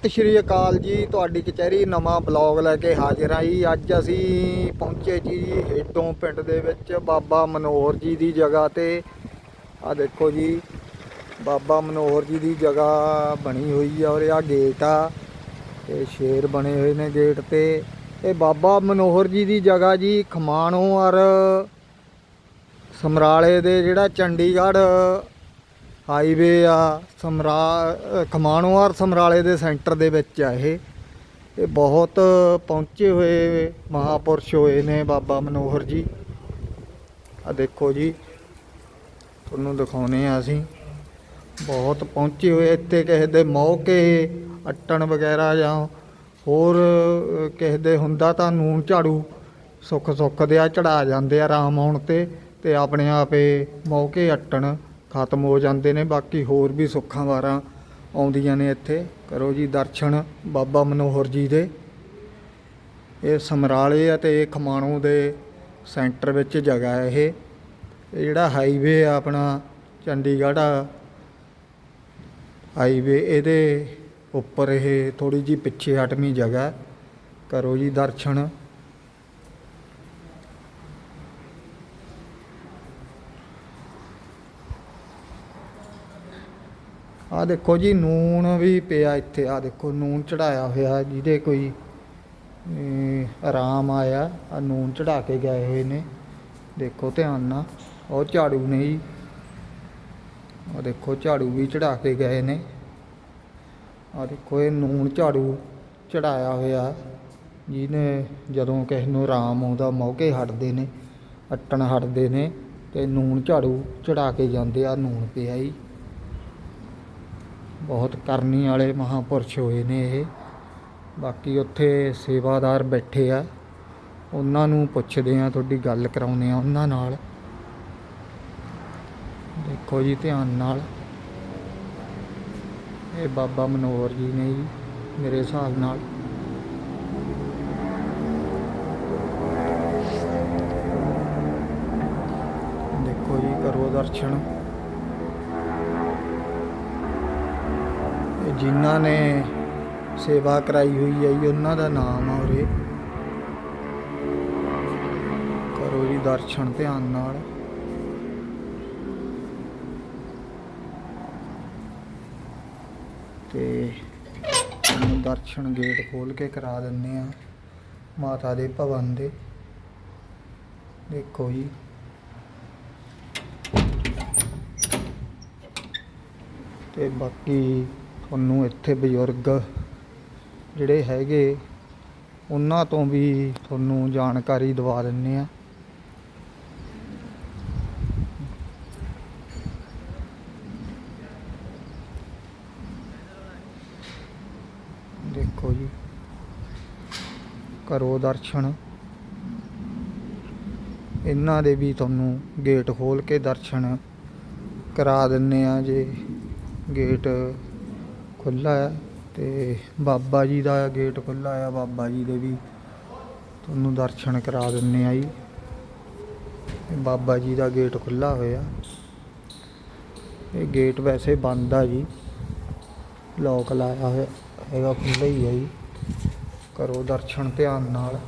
ਸਤਿ ਸ਼੍ਰੀ ਅਕਾਲ ਜੀ। ਤੁਹਾਡੀ ਕਚਹਿਰੀ ਨਵਾਂ ਬਲੌਗ ਲੈ ਕੇ ਹਾਜ਼ਰ ਆਈ ਅੱਜ ਅਸੀਂ ਪਹੁੰਚੇ ਜੀ ਹੇਡੋਂ ਪਿੰਡ ਦੇ ਵਿੱਚ ਬਾਬਾ ਮਨੋਹਰ ਜੀ ਦੀ ਜਗ੍ਹਾ ਤੇ। ਆ ਦੇਖੋ ਜੀ, ਬਾਬਾ ਮਨੋਹਰ ਜੀ ਦੀ ਜਗ੍ਹਾ ਬਣੀ ਹੋਈ ਆ ਔਰ ਆ ਗੇਟ ਆ। ਤੇ ਸ਼ੇਰ ਬਣੇ ਹੋਏ ਨੇ ਗੇਟ ਤੇ। ਇਹ ਬਾਬਾ ਮਨੋਹਰ ਜੀ ਦੀ ਜਗ੍ਹਾ ਜੀ, ਖਮਾਣੋਂ ਔਰ ਸਮਰਾਲੇ ਦੇ ਜਿਹੜਾ ਚੰਡੀਗੜ੍ਹ ਹਾਈਵੇ ਆ ਸਮਰਾ ਅ, ਔਰ ਸਮਰਾਲੇ ਦੇ ਸੈਂਟਰ ਦੇ ਵਿੱਚ ਆ ਇਹ। ਇਹ ਬਹੁਤ ਪਹੁੰਚੇ ਹੋਏ ਮਹਾਪੁਰਸ਼ ਹੋਏ ਨੇ ਬਾਬਾ ਮਨੋਹਰ ਜੀ। ਆ ਦੇਖੋ ਜੀ ਤੁਹਾਨੂੰ ਦਿਖਾਉਨੇ ਆ ਅਸੀਂ। ਬਹੁਤ ਪਹੁੰਚੇ ਹੋਏ ਇੱਥੇ ਕਿਸੇ ਦੇ ਮੌਕੇ ਅਟਣ ਵਗੈਰਾ ਜਾਂ ਹੋਰ ਕਿਸੇ ਦੇ ਹੁੰਦਾ ਤਾਂ ਨੂਨ ਝਾੜੂ ਸੁੱਖ ਸੁੱਖ ਦੇ ਆ ਚੜਾ ਜਾਂਦੇ ਆ ਆਰਾਮ ਆਉਣ ਤੇ ਤੇ ਆਪਣੇ ਆਪੇ ਮੌਕੇ ਅਟਣ। ਖਤਮ ਹੋ ਜਾਂਦੇ ਨੇ, ਬਾਕੀ ਹੋਰ ਵੀ ਸੁੱਖਾਂ ਵਾਰਾਂ ਆਉਂਦੀਆਂ ਨੇ ਇੱਥੇ। ਕਰੋ ਜੀ ਦਰਸ਼ਨ ਬਾਬਾ ਮਨੋਹਰ ਜੀ ਦੇ। ਇਹ ਸਮਰਾਲੇ ਆ ਅਤੇ ਖਮਾਣੋਂ ਦੇ ਸੈਂਟਰ ਵਿੱਚ ਜਗ੍ਹਾ ਹੈ ਇਹ। ਇਹ ਜਿਹੜਾ ਹਾਈਵੇ ਆ ਆਪਣਾ ਚੰਡੀਗੜ੍ਹ ਹਾਈਵੇ ਇਹਦੇ ਉੱਪਰ ਇਹ ਥੋੜੀ ਜੀ ਪਿੱਛੇ ਹਟਵੀਂ ਜਗ੍ਹਾ। ਕਰੋ ਜੀ ਦਰਸ਼ਨ। ਆ ਦੇਖੋ ਜੀ ਨੂਣ ਵੀ ਪਿਆ ਇੱਥੇ। ਆ ਦੇਖੋ ਨੂਣ ਚੜਾਇਆ ਹੋਇਆ ਜਿਹਦੇ ਕੋਈ ਆਰਾਮ ਆਇਆ। ਆ ਨੂਣ ਚੜਾ ਕੇ ਗਏ ਹੋਏ ਨੇ। ਦੇਖੋ ਧਿਆਨ ਨਾਲ। ਉਹ ਝਾੜੂ ਨੇ ਜੀ ਆ ਦੇਖੋ, ਝਾੜੂ ਵੀ ਚੜਾ ਕੇ ਗਏ ਨੇ। ਆ ਦੇਖੋ, ਇਹ ਨੂਣ ਝਾੜੂ ਚੜਾਇਆ ਹੋਇਆ ਜਿਹਨੇ ਜਦੋਂ ਕਿਸੇ ਨੂੰ ਆਰਾਮ ਆਉਂਦਾ, ਮੌਕੇ ਹਟਦੇ ਨੇ, ਅੱਟਣ ਹਟਦੇ ਨੇ, ਤੇ ਨੂਣ ਝਾੜੂ ਚੜਾ ਕੇ ਜਾਂਦੇ ਆ ਨੂਣ ਪਿਆ ਜੀ ਬਹੁਤ ਕਰਨੀ ਵਾਲੇ ਮਹਾਪੁਰਸ਼ ਹੋਏ ਨੇ ਇਹ। ਬਾਕੀ ਉੱਥੇ ਸੇਵਾਦਾਰ ਬੈਠੇ ਆ। ਉਹਨਾਂ ਨੂੰ ਪੁੱਛਦੇ ਆ ਤੁਹਾਡੀ ਗੱਲ ਕਰਾਉਂਦੇ ਆ ਉਹਨਾਂ ਨਾਲ। ਦੇਖੋ ਜੀ ਧਿਆਨ ਨਾਲ। ਇਹ ਬਾਬਾ ਮਨੋਹਰ ਜੀ ਨੇ ਜੀ, ਮੇਰੇ ਹਿਸਾਬ ਨਾਲ। ਦੇਖੋ ਜੀ, ਕਰੋ ਦਰਸ਼ਨ। ਜਿਨ੍ਹਾਂ ਨੇ ਸੇਵਾ ਕਰਾਈ ਹੋਈ ਹੈ ਜੀ, ਉਹਨਾਂ ਦਾ ਨਾਮ ਆ ਉਰੇ। ਕਰੋ ਜੀ ਦਰਸ਼ਨ ਧਿਆਨ ਨਾਲ। ਤੇ ਦਰਸ਼ਨ ਗੇਟ ਖੋਲ ਕੇ ਕਰਾ ਦਿੰਨੇ ਆ ਮਾਤਾ ਦੇ ਭਵਨ ਦੇ। ਦੇਖੋ ਜੀ। ਤੇ ਬਾਕੀ ਤੁਹਾਨੂੰ ਇੱਥੇ ਬਜ਼ੁਰਗ ਜਿਹੜੇ ਹੈਗੇ, ਉਹਨਾਂ ਤੋਂ ਵੀ ਤੁਹਾਨੂੰ ਜਾਣਕਾਰੀ ਦਵਾ ਦਿੰਨੇ ਆ ਦੇਖੋ ਜੀ, ਕਰੋ ਦਰਸ਼ਨ। ਇਹਨਾਂ ਦੇ ਵੀ ਤੁਹਾਨੂੰ ਗੇਟ ਖੋਲ ਕੇ ਦਰਸ਼ਨ ਕਰਾ ਦਿੰਨੇ ਆ ਜੇ ਗੇਟ ਖੁੱਲਾ ਆ ਤੇ ਬਾਬਾ ਜੀ ਦਾ ਗੇਟ ਖੁੱਲਾ ਆ, ਬਾਬਾ ਜੀ ਦੇ ਵੀ। ਤੁਹਾਨੂੰ ਦਰਸ਼ਨ ਕਰਾ ਦਿੰਨੇ ਆ ਜੀ। ਬਾਬਾ ਜੀ ਦਾ ਗੇਟ ਖੁੱਲਾ ਹੋਇਆ। ਇਹ ਗੇਟ ਵੈਸੇ ਬੰਦ ਆ ਜੀ। ਲੋਕ ਲਾਇਆ ਹੋਇਆ, ਹੈਗਾ ਖੁੱਲ੍ਹਾ ਹੀ ਆ ਜੀ। ਕਰੋ ਦਰਸ਼ਨ ਧਿਆਨ ਨਾਲ।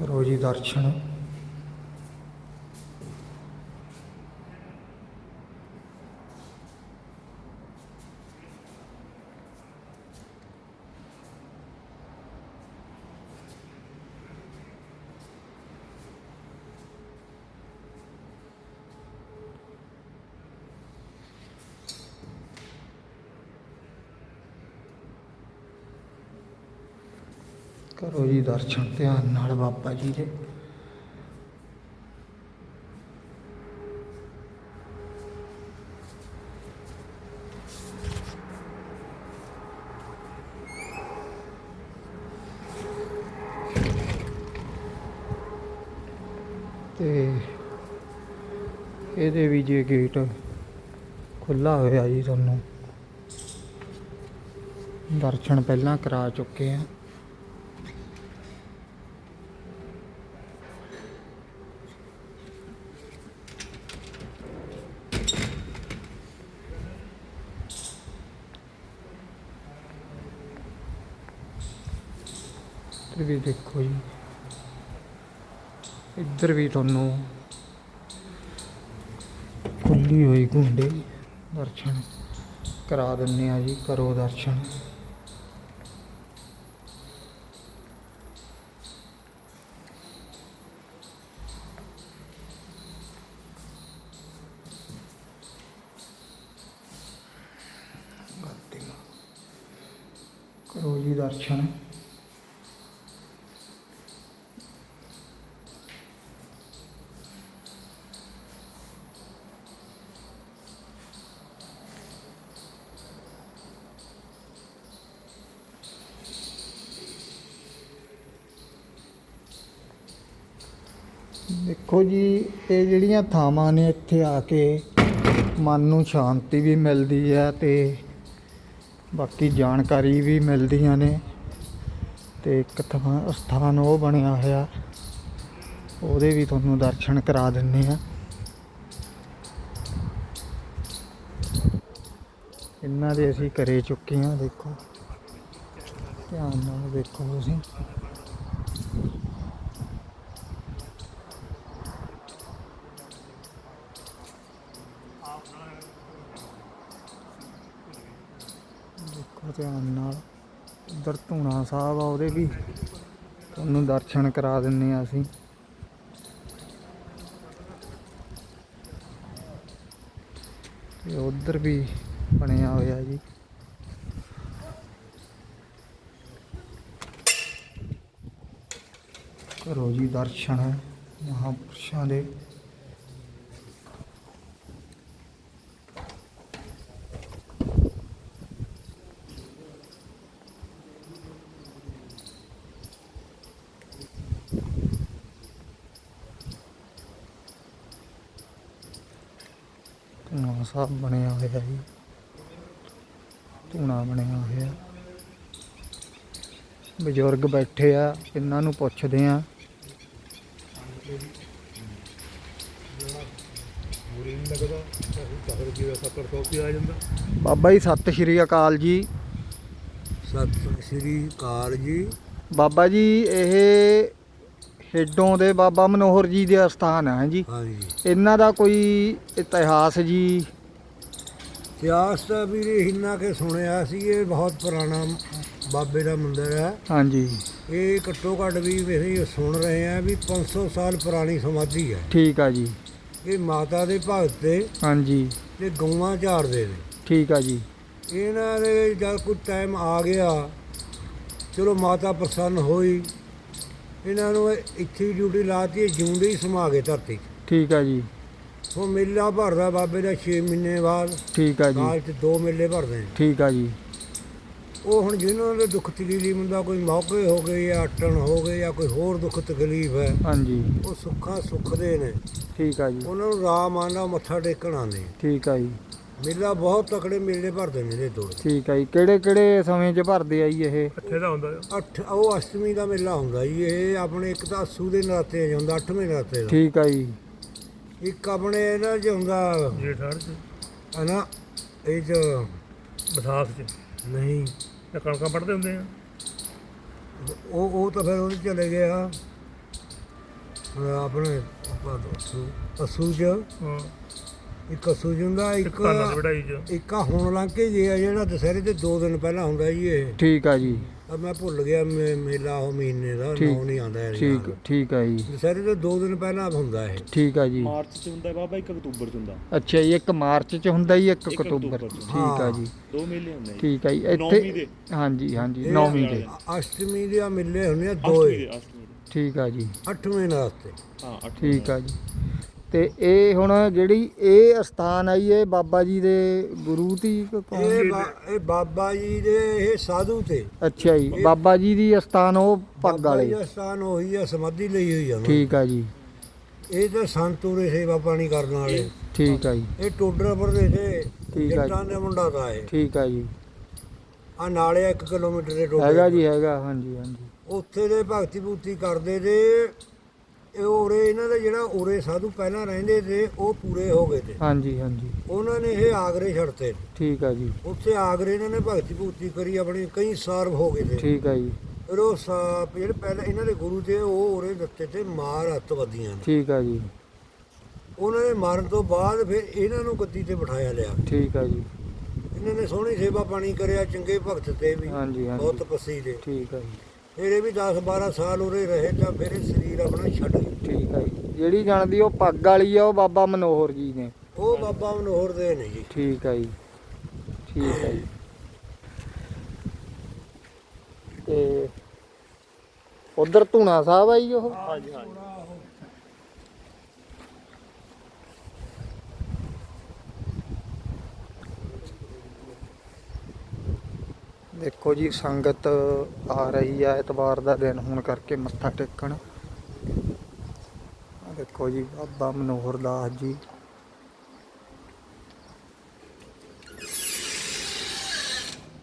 ਕਰੋ ਜੀ ਦਰਸ਼ਨ। ਕਰੋ ਜੀ ਦਰਸ਼ਨ ਧਿਆਨ ਨਾਲ ਬਾਬਾ ਜੀ ਦੇ। ਤੇ ਇਹਦੇ ਵੀ ਜੇ ਗੇਟ ਖੁੱਲਾ ਹੋਇਆ ਜੀ ਤੁਹਾਨੂੰ, ਦਰਸ਼ਨ ਪਹਿਲਾਂ ਕਰਾ ਚੁੱਕੇ ਆ। ਇੱਧਰ ਵੀ ਦੇਖੋ ਜੀ। ਇੱਧਰ ਵੀ ਤੁਹਾਨੂੰ ਖੁੱਲੀ ਹੋਈ ਗੁੰਡੇ ਦਰਸ਼ਨ ਕਰਾ ਦਿੰਨੇ ਆ ਜੀ, ਕਰੋ ਦਰਸ਼ਨ। ਕਰੋ ਜੀ ਦਰਸ਼ਨ ਦੇਖੋ ਜੀ ਇਹ ਜਿਹੜੀਆਂ ਥਾਵਾਂ ਨੇ ਇੱਥੇ ਆ ਕੇ ਮਨ ਨੂੰ ਸ਼ਾਂਤੀ ਵੀ ਮਿਲਦੀ ਹੈ ਤੇ ਬਾਕੀ ਜਾਣਕਾਰੀ ਵੀ ਮਿਲਦੀਆਂ ਨੇ ਤੇ ਇੱਕ ਥਾਂ ਸਥਾਨ ਉਹ ਬਣਿਆ ਹੋਇਆ। ਉਹਦੇ ਵੀ ਤੁਹਾਨੂੰ ਦਰਸ਼ਨ ਕਰਾ ਦਿੰਨੇ ਆ ਇਹਨਾਂ ਦੇ ਅਸੀਂ ਕਰੇ ਚੁੱਕੇ ਹਾਂ, ਦੇਖੋ। ਧਿਆਨ ਨਾਲ ਦੇਖੋ ਤੁਸੀਂ ਦੇਖੋ ਧਿਆਨ ਨਾਲ। ਉਧਰ ਧੂਣਾ ਸਾਹਿਬ ਆ ਉਹਦੇ ਵੀ। ਤੁਹਾਨੂੰ ਦਰਸ਼ਨ ਕਰਾ ਦਿੰਨੇ ਆ ਅਸੀਂ। ਤੇ ਉਧਰ ਵੀ ਬਣਿਆ ਹੋਇਆ ਜੀ। ਕਰੋ ਜੀ ਦਰਸ਼ਨ ਮਹਾਪੁਰਸ਼ਾਂ ਦੇ। ਧੂਣਾ ਸਾਹਿਬ ਬਣਿਆ ਹੋਇਆ ਜੀ। ਧੂਣਾ ਬਣਿਆ ਹੋਇਆ। ਬਜ਼ੁਰਗ ਬੈਠੇ ਆ ਇਹਨਾਂ ਨੂੰ ਪੁੱਛਦੇ ਆ। ਬੁਰੀ ਨਹੀਂ ਲੱਗਦਾ ਚਾਹਰ ਰੁਪਏ ਦਾ 70 ਸੌ ਰੁਪਏ ਆ ਜਾਂਦਾ ਬਾਬਾ ਜੀ ਸਤਿ ਸ਼੍ਰੀ ਅਕਾਲ ਜੀ। ਸਤਿ ਸ੍ਰੀ ਅਕਾਲ ਜੀ। ਬਾਬਾ ਜੀ ਇਹ ਹੇਡੋਂ ਦੇ ਬਾਬਾ ਮਨੋਹਰ ਜੀ ਦੇ ਸਥਾਨ ਹੈ ਜੀ। ਹਾਂਜੀ। ਇਹਨਾਂ ਦਾ ਕੋਈ ਇਤਿਹਾਸ ਜੀ? ਇਤਿਹਾਸ ਤਾਂ ਵੀਰੇ ਹਿੰਨਾ ਕੇ ਸੁਣਿਆ ਸੀ ਇਹ ਬਹੁਤ ਪੁਰਾਣਾ ਬਾਬੇ ਦਾ ਮੰਦਿਰ ਹੈ। ਹਾਂਜੀ। ਇਹ ਘੱਟੋ ਘੱਟ ਵੀ ਅਸੀਂ ਸੁਣ ਰਹੇ ਹਾਂ ਵੀ 500 ਸਾਲ ਪੁਰਾਣੀ ਸਮਾਧੀ ਹੈ। ਠੀਕ ਆ ਜੀ। ਇਹ ਮਾਤਾ ਦੇ ਭਗਤ ਤੇ ਹਾਂਜੀ। ਤੇ ਗਊਆਂ ਝਾੜਦੇ ਨੇ। ਠੀਕ ਆ ਜੀ। ਇਹਨਾਂ ਦੇ ਜਦ ਕੋਈ ਟਾਈਮ ਆ ਗਿਆ ਚਲੋ ਮਾਤਾ ਪ੍ਰਸੰਨ ਹੋਈ ਇਹਨਾਂ ਨੂੰ ਇੱਥੇ ਹੀ ਡਿਊਟੀ ਲਾਤੀ ਜਿਉਂਦੇ ਹੀ ਸਮਾ ਗਏ ਧਰਤੀ। 'ਚ। ਠੀਕ ਆ ਜੀ। ਉਹ ਮੇਲਾ ਭਰਦਾ ਬਾਬੇ ਦਾ 6 ਮਹੀਨੇ ਬਾਅਦ। ਠੀਕ ਆ ਜੀ। ਸਾਲ 'ਚ ਦੋ ਮੇਲੇ ਭਰਦੇ ਨੇ। ਠੀਕ ਆ ਜੀ। ਉਹ ਹੁਣ ਜਿਹਨਾਂ ਦੇ ਦੁੱਖ ਤਕਲੀਫ ਹੁੰਦਾ ਕੋਈ ਮੌਕੇ ਹੋ ਗਏ ਜਾਂ ਅਟਣ ਹੋ ਗਏ ਜਾਂ ਕੋਈ ਹੋਰ ਦੁੱਖ ਤਕਲੀਫ ਹੈ ਹਾਂਜੀ। ਉਹ ਸੁੱਖਾਂ ਸੁੱਖਦੇ ਨੇ। ਠੀਕ ਆ ਜੀ। ਉਹਨਾਂ ਨੂੰ ਰਾਮ ਆਂਦਾ ਮੱਥਾ ਟੇਕਣ ਆਉਂਦੇ ਠੀਕ ਆ ਜੀ। ਮੇਲਾ ਬਹੁਤ ਤਕੜੇ ਮੇਲੇ ਭਰਦੇ ਨੇ ਇਹਦੇ ਦੋ ਠੀਕ ਆ ਜੀ। ਕਿਹੜੇ ਕਿਹੜੇ ਸਮੇਂ 'ਚ ਭਰਦੇ ਆ ਜੀ ਇਹ? ਅੱਠੇ ਦਾ ਹੁੰਦਾ ਆ। ਅੱਠ ਉਹ ਅਸ਼ਟਮੀ ਦਾ ਮੇਲਾ ਹੁੰਦਾ ਜੀ। ਇਹ ਆਪਣੇ ਇੱਕ ਤਾਂ ਅੱਸੂ ਦੇ ਨਰਾਤੇ 'ਚ ਹੁੰਦਾ ਅੱਠਵੇਂ ਨਰਾਤੇ ਦਾ। ਠੀਕ ਆ ਜੀ। ਇੱਕ ਆਪਣੇ ਇਹਨਾਂ 'ਚ ਹੁੰਦਾ ਜੇਠ ਹੜ ਚ ਹਨਾ ਇਹ 'ਚ ਵਿਸਾਖ ਚ। ਨਹੀਂ। ਤੇ ਕਣਕਾਂ ਪੜਦੇ ਹੁੰਦੇ ਆ। ਉਹ ਉਹ ਤਾਂ ਫਿਰ ਉਹਦੇ ਚਲੇ ਗਿਆ ਅਹ ਆਪਣੇ ਆਪਾਂ ਅਸੂ ਅਸੂ 'ਚ। ਹਾਂ। ਇੱਕ 'ਚ ਹੁੰਦਾ ਇੱਕ ਇੱਕ ਕਾਨਾ ਦੀ ਵਢਾਈ ਚ। ਇੱਕ ਆ ਹੁਣ ਲੰਘ ਕੇ ਜੇ ਆ ਜਿਹੜਾ ਦੁਸਹਿਰੇ ਤੇ 2 ਦਿਨ ਪਹਿਲਾਂ ਹੁੰਦਾ ਜੀ ਇਹ। ਠੀਕ ਆ ਜੀ। ਆ ਮੈਂ ਭੁੱਲ ਗਿਆ ਮੇ- ਮੇਲਾ ਉਹ ਮਹੀਨੇ ਦਾ ਠੀਕ- ਨਾਂ ਨਹੀਂ ਆਉਂਦਾ ਯਾਰ ਠੀਕ ਯਾਦ। ਠੀਕ ਆ ਜੀ। ਦੁਸਹਿਰੇ ਤੋਂ 2 ਦਿਨ ਪਹਿਲਾਂ ਹੁੰਦਾ ਇਹ। ਠੀਕ ਆ ਜੀ। ਮਾਰਚ ਚ ਹੁੰਦਾ ਬਾਬਾ 1 ਅਕਤੂਬਰ ਚ ਹੁੰਦਾ। ਅੱਛਾ ਜੀ ਇੱਕ ਮਾਰਚ 'ਚ ਹੁੰਦਾ ਜੀ ਇੱਕ ਇੱਕ ਅਕਤੂਬਰ। 'ਚ ਅਕਤੂਬਰ 'ਚ। ਠੀਕ ਆ। ਜੀ। ਦੋ ਮੇਲੇ ਹੁੰਦੇ ਠੀਕ ਆ ਜੀ। ਨੌਵੀਂ ਇੱਥੇ ਦੇ। ਹਾਂਜੀ ਹਾਂਜੀ ਇਹ ਨੌਵੀਂ ਦੇ। ਅ- ਅਸ਼ਟਮੀ ਦੇ ਮੇਲੇ ਹੁੰਦੇ ਆ ਅਸ਼ਟਮੀ ਦੇ ਅਸ਼ਟਮੀ ਦੇ। ਠੀਕ ਆ ਜੀ। ਅੱਠਵੇਂ ਨਰਾਤੇ ਹਾਂ ਅੱਠਵੀਂ ਠੀਕ ਆ ਜੀ। ਤੇ ਇਹ ਹੁਣ ਜਿਹੜੀ ਇਹ ਸਥਾਨ ਆਈ ਇਹ ਬਾਬਾ ਜੀ ਦੇ ਗੁਰੂ ਦੀ ਕ- ਕੌਣ? ਇਹ ਬਾ- ਇਹ ਬਾਬਾ ਜੀ ਦੇ ਇਹ ਸਾਧੂ ਤੇ। ਅੱਛਾ ਜੀ ਬਾਬਾ ਜੀ ਦੀ ਸਥਾਨ ਉਹ ਪੱਗ ਬਾਬਾ ਜੀ ਵਾਲੇ ਦਾ ਸਥਾਨ ਉਹੀ ਆ ਸਮਾਧੀ ਲਈ ਹੋਈ ਆ ਉਹਨਾਂ ਠੀਕ ਆ ਜੀ। ਦੀ। ਇਹ ਤਾਂ ਸੰਤੂਰੇ ਸੇਵਾ ਪਾਣੀ ਕਰਨ ਵਾਲੇ। ਠੀਕ ਆ ਜੀ। ਇਹ ਟੋਡਰ ਪਰਦੇ ਤੇ ਠੀਕ ਆ ਜੱਟਾਂ ਦੇ ਮੁੰਡਾ ਦਾ ਇਹ। ਠੀਕ ਆ ਜੀ। ਆ ਨਾਲੇ 1 ਕਿਲੋਮੀਟਰ ਦੇ ਟੋਡਰ ਹੈਗਾ ਜੀ ਹੈਗਾ ਹਾਂਜੀ ਹਾਂਜੀ। ਉੱਥੇ ਦੇ ਭਗਤੀ ਭੂਤੀ ਕਰਦੇ ਤੇ ਇਹ ਉਰੇ ਇਹਨਾਂ ਦਾ ਜਿਹੜਾ ਉਰੇ ਸਾਧੂ ਪਹਿਲਾਂ ਰਹਿੰਦੇ ਤੇ ਉਹ ਪੂਰੇ ਹੋ ਗਏ ਤੇ। ਹਾਂਜੀ ਹਾਂਜੀ। ਉਹਨਾਂ ਨੇ ਇਹ ਆਗਰੇ ਛੱਡਤੇ। ਠੀਕ ਆ ਜੀ। ਉੱਥੇ ਆਗਰੇ ਇਹਨਾਂ ਨੇ ਭਗਤੀ ਭੂਤੀ ਕਰੀ ਆਪਣੀ ਕਈ ਸਾਲ ਹੋ ਗਏ ਤੇ। ਠੀਕ ਆ ਜੀ। ਫਿਰ ਉਹ ਸਾਪ ਜਿਹੜੇ ਪਹਿਲਾਂ ਇਹਨਾਂ ਦੇ ਗੁਰੂ ਤੇ ਉਹ ਉਰੇ ਦਿੱਤੇ ਤੇ ਮਾਰ ਅੱਤਵਾਦੀਆਂ ਨੇ। ਠੀਕ ਆ ਜੀ। ਉਹਨਾਂ ਨੇ ਮਾਰਨ ਤੋਂ ਬਾਅਦ ਫਿਰ ਇਹਨਾਂ ਨੂੰ ਗੱਦੀ ਤੇ ਬਿਠਾਇਆ ਲਿਆ। ਠੀਕ ਆ ਜੀ। ਇਹਨਾਂ ਨੇ ਸੋਹਣੀ ਸੇਵਾ ਪਾਣੀ ਕਰਿਆ ਚੰਗੇ ਭਗਤ ਤੇ ਵੀ। ਹਾਂਜੀ, ਹਾਂਜੀ। ਬਹੁਤ ਤਪੱਸੀ ਦੇ ਠੀਕ ਆ ਜੀ। ਫਿਰ ਇਹ ਵੀ 10 12 ਸਾਲ ਉਰੇ ਰਹੇ ਤਾਂ ਫਿਰ ਇਹ ਸਰੀਰ ਆਪਣਾ ਛੱਡ ਗਏ। ਠੀਕ ਆ ਜੀ। ਜਿਹੜੀ ਜਾਣਦੀ ਉਹ ਪੱਗ ਵਾਲੀ ਆ ਉਹ ਬਾਬਾ ਮਨੋਹਰ ਜੀ ਨੇ। ਉਹ ਬਾਬਾ ਮਨੋਹਰ ਦੇ ਨੇ ਜੀ। ਠੀਕ ਆ ਜੀ। ਠੀਕ ਆ ਜੀ। ਤੇ ਉਧਰ ਧੂਣਾ ਸਾਹਿਬ ਆ ਜੀ ਉਹ? ਹਾਂਜੀ ਹਾਂਜੀ। ਦੇਖੋ ਜੀ, ਸੰਗਤ ਆ ਰਹੀ ਆ ਐਤਵਾਰ ਦਾ ਦਿਨ ਹੋਣ ਕਰਕੇ ਮੱਥਾ ਟੇਕਣ। ਦੇਖੋ ਜੀ, ਬਾਬਾ ਮਨੋਹਰ ਦਾਸ ਜੀ।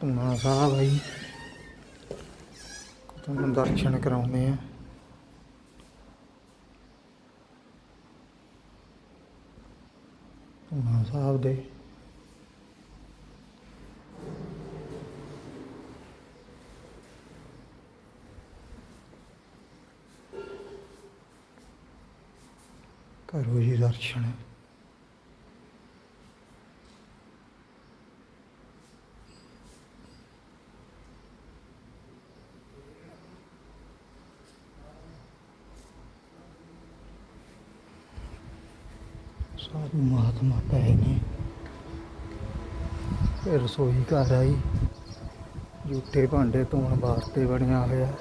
ਧੂਣਾ ਸਾਹਿਬ ਆ ਜੀ। ਤੁਹਾਨੂੰ ਦਰਸ਼ਨ ਕਰਾਉਣੇ ਆ। ਧੂਣਾ ਸਾਹਿਬ ਦੇ ਕਰੋ ਜੀ ਦਰਸ਼ਨ। ਸਾਧੂ ਮਹਾਤਮਾ ਪਏ ਨੇ। ਇਹ ਰਸੋਈ ਘਰ ਆਈ। ਜੂਠੇ ਭਾਂਡੇ ਧੋਣ ਵਾਸਤੇ ਬਣਿਆ ਹੋਇਆ।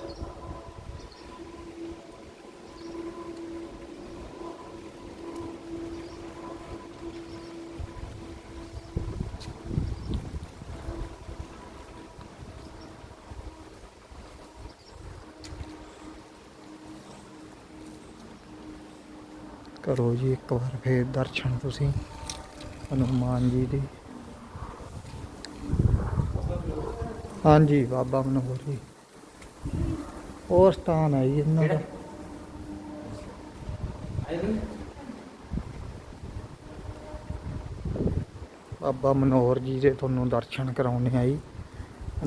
ਕਰੋ ਜੀ ਇੱਕ ਵਾਰ ਫੇਰ ਦਰਸ਼ਨ ਤੁਸੀਂ, ਹਨੂਮਾਨ ਜੀ ਦੇ। ਹਾਂਜੀ, ਬਾਬਾ ਮਨੋਹਰ ਜੀ। ਉਹ ਸਥਾਨ ਹੈ ਜੀ ਇਹਨਾਂ ਦਾ? ਬਾਬਾ ਮਨੋਹਰ ਜੀ ਦੇ ਤੁਹਾਨੂੰ ਦਰਸ਼ਨ ਕਰਾਉਣੇ ਆਈ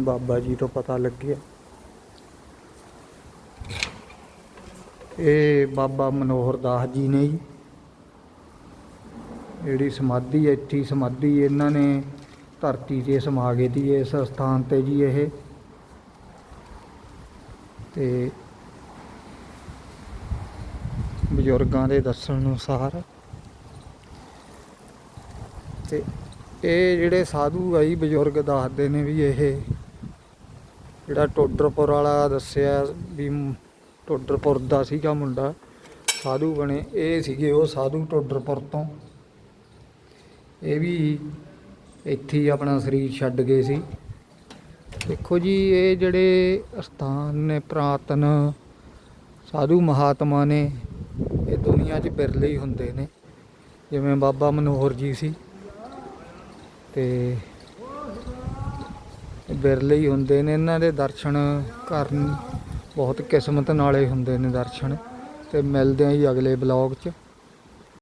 ਬਾਬਾ ਜੀ ਤੋਂ ਪਤਾ ਲੱਗਿਆ। ਇਹ ਬਾਬਾ ਮਨੋਹਰ ਦਾਸ ਜੀ ਨੇ ਜੀ। ਜਿਹੜੀ ਸਮਾਧੀ ਇੱਥੇ ਸਮਾਧੀ ਇਹਨਾਂ ਨੇ ਧਰਤੀ 'ਤੇ ਸਮਾ ਗਏ ਦੀ ਇਸ ਸਥਾਨ ਤੇ ਜੀ ਇਹ। ਤੇ ਬਜ਼ੁਰਗਾਂ ਦੇ ਦੱਸਣ ਅਨੁਸਾਰ ਤੇ ਇਹ ਜਿਹੜੇ ਸਾਧੂ ਆਈ ਜੀ, ਬਜ਼ੁਰਗ ਦੱਸਦੇ ਨੇ ਵੀ ਇਹ ਜਿਹੜਾ ਟੋਡਰਪੁਰ ਵਾਲਾ ਦੱਸਿਆ ਵੀ ਟੋਡਰਪੁਰ ਦਾ ਸੀਗਾ ਮੁੰਡਾ, ਸਾਧੂ ਬਣੇ, ਇਹ ਸੀਗੇ ਉਹ ਸਾਧੂ ਟੋਡਰਪੁਰ ਤੋਂ। ਇਹ ਵੀ ਇੱਥੇ ਹੀ ਆਪਣਾ ਸਰੀਰ ਛੱਡ ਗਏ ਸੀ। ਦੇਖੋ ਜੀ, ਇਹ ਜਿਹੜੇ ਸਥਾਨ ਨੇ, ਪ੍ਰਾਤਨ ਸਾਧੂ ਮਹਾਤਮਾ ਨੇ, ਇਹ ਦੁਨੀਆ 'ਚ ਬਿਰਲੇ ਹੀ ਹੁੰਦੇ ਨੇ। ਜਿਵੇਂ ਬਾਬਾ ਮਨੋਹਰ ਜੀ ਸੀ, ਤੇ ਬਿਰਲੇ ਹੀ ਹੁੰਦੇ ਨੇ। ਇਹਨਾਂ ਦੇ ਦਰਸ਼ਨ ਕਰਨ ਬਹੁਤ ਕਿਸਮਤ ਨਾਲੇ ਹੁੰਦੇ ਨੇ ਦਰਸ਼ਨ ਤੇ ਮਿਲਦੇ ਆਂ ਜੀ ਅਗਲੇ ਬਲੌਗ 'ਚ।